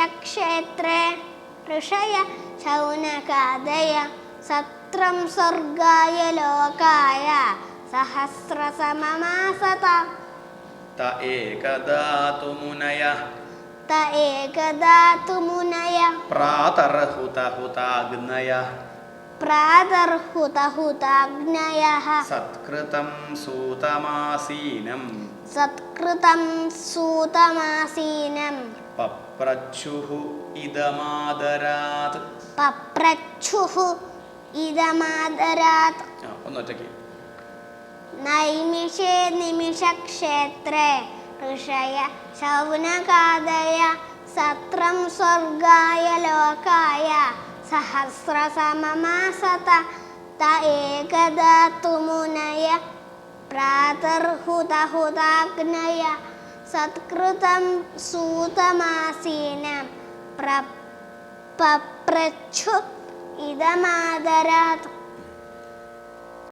നിമിഷക്ഷേത്രേ ഋഷയ ശൗനകാദയ സത്രം സ്വർഗായ ലോകായ സഹസ്രസമമാസത त एकदातु मुनयः ത ഏകദാതു മുനയ प्रातर्हुतहुताग्नयः പ്രാതർഹുതഹുതാഗ്നയ सत्कृतं सूतमासीनं സത്കൃതം സൂതമാസീനം പപ്രച്ഛുഹു ഇതമാദരാത് പപ്രച്ഛുഹു ഇതമാദരാത് ഒന്നൊറ്റയ്ക്ക്. നൈമിഷേ നിമിഷക്ഷേത്രേ ഋഷയ ശൗനകാദയ സത്രം സ്വർഗായ ലോകായ ത പ്രാതർഹുതഹുതാഗ്നയ സത്കൃതം സൂതമാസീന പ്രപ്രച്ഛു ഇതമാദരാത്